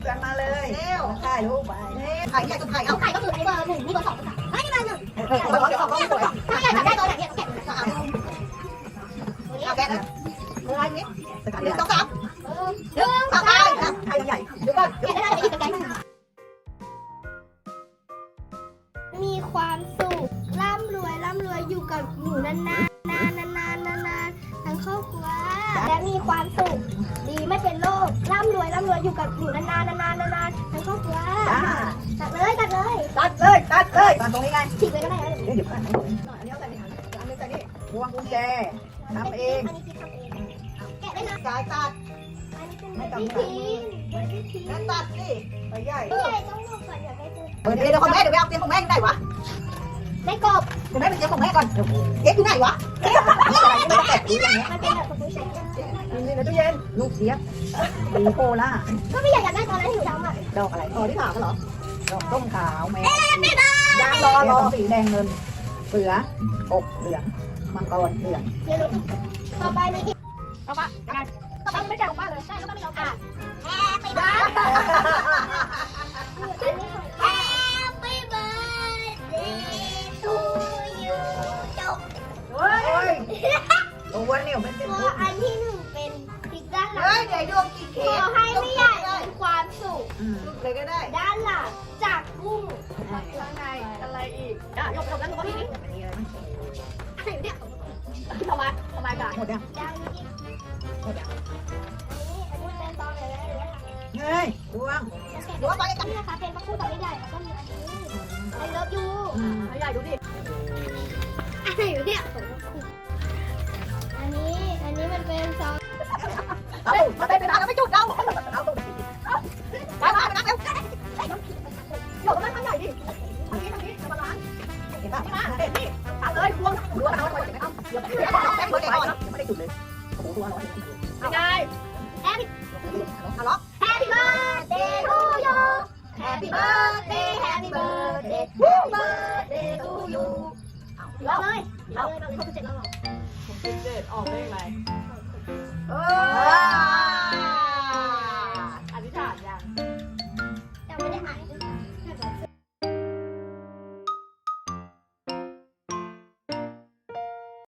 เพื่อนมาเลยเร็วถ่ายรูปไปถ่ายใหญ่สุดถ่ายเอาไข่ก็คือไอ้เบอร์หนึ่งนี่เบอร์สองค่ะเฮ้ยนี่เบอร์หนึ่งเออเออเดี๋ยวเอากล้องสวยถ้าอยากจับได้ตัวไหนเนี่ยต้องแกะเอาแกะนะมืออะไรนี้หนึ่งสองสามเออหนึ่งสองสามถ่ายใหญ่เดี๋ยวก่อนแกะได้ไหมหยิบกันไกลมีความสุขร่ำรวยร่ำรวยอยู่กับหนูนานๆนานๆนานๆนานๆทั้งครอบครัวและมีความสุขดีไม่เป็นโรคร่ำรวยร่ำรวยอยู่กับหนูนานๆนานๆนานๆทั้งครอบครัวจ้า ตัดเลยตัดเลยตัดเลยตัดเลยตัดตรงนี้ไงฉีกเลยก็ได้นะเดี๋ยวเดี๋ยวผ่านให้หน่อยอันนี้เอาใส่ในถังอันนี้ใส่นี่พวงกุญแจทำเองอันนี้คิดทำเองแกะได้นะสายตัดอันนี้เป็นวิธีวิธีงั้นตัดสิไปใหญ่พี่ใหญ่ต้องบอกก่อนอยากได้ตัวเออเดี๋ยวเดี๋ยวของแม่เดี๋ยวไปเอาเตียงของแม่ได้วะ ได้กบเดี๋ยวแม่ไปเตียงของแม่ก่อนเก๊กอยู่ไหนวะเก๊กอะไรไม่ต้องแตะอีกอย่างเงี้ยมันเป็นแบบของผู้ใช้นี่ในตู้เย็นลูกเสียบมีโคล่าก็พี่ใหญ่อยากได้ตอนนั้นที่หนูทำอะดอกอะไรอ๋อที่ถามกันเหรอดอกต้มขาวแม่ไม่ได้ยางรอรอสีแดงเงินเสืออกเหลืองมังกรเหลืองเดี๋ยวต่อไปมีอีกเอาปะยังไงต่อไปไม่ใช่ของบ้านเลยใช่ก็ไม่เอาอะแฮปปี้บ้าแตัวเหนียวไม่เป็นตัวพุทธอันที่หนึ่งเป็นพริกด้านหลัเฮ้ยงเดี๋ยวดวงกี่ขเค้อกให้ไม่ใหญ่มีความสุขเลยก็ได้ ด้านหลังจากกุ้งข้างในอะไรอีกอะยกยกแล้วตัวนี้นี่อะไรอยู่เนี่ยทำไมทำไมกันหมดยังยังอีกหมดยังอันนี้เป็นตอนไหนแล้วเนี่ยเฮ้ยดวงดูว่าตอนนี้นี่นะคะเป็นพระคู่ตอนใหญ่แล้วก็มีอันนี้ไอเลิฟยูใหญ่ดูดิอะไรอยู่เนี่ยอันนี้อันนี้มัน เป็นซองเอามาไปไปร้าแล้วไม่จุดเอาเอาตรงนี้เอาไปมาไปร้านเร็วเดี๋ยวมันทำใหญ่ดิทางนี้ทางนี้จะมาล้างเห็นป่ะมาเด็ดนี่ตัดเลยดวงดวงเอาไว้ไม่ต้องเดี๋ยวเดี๋ยวแป๊บเดียวก่อนไม่ได้จุดเลยโอ้โหตัวร้อนยังไงแฮปปี้ทะเลาะแฮปปี้เบิร์ดเดย์ทูยูแฮปปี้เบิร์ดเดย์แฮปปี้เบิร์ดเดย์เบิร์ดเดย์ทูยูเอาเลย เราเข้าไปเจ็ดแอผมเป็เจ็ดออกเลขอะไรเออ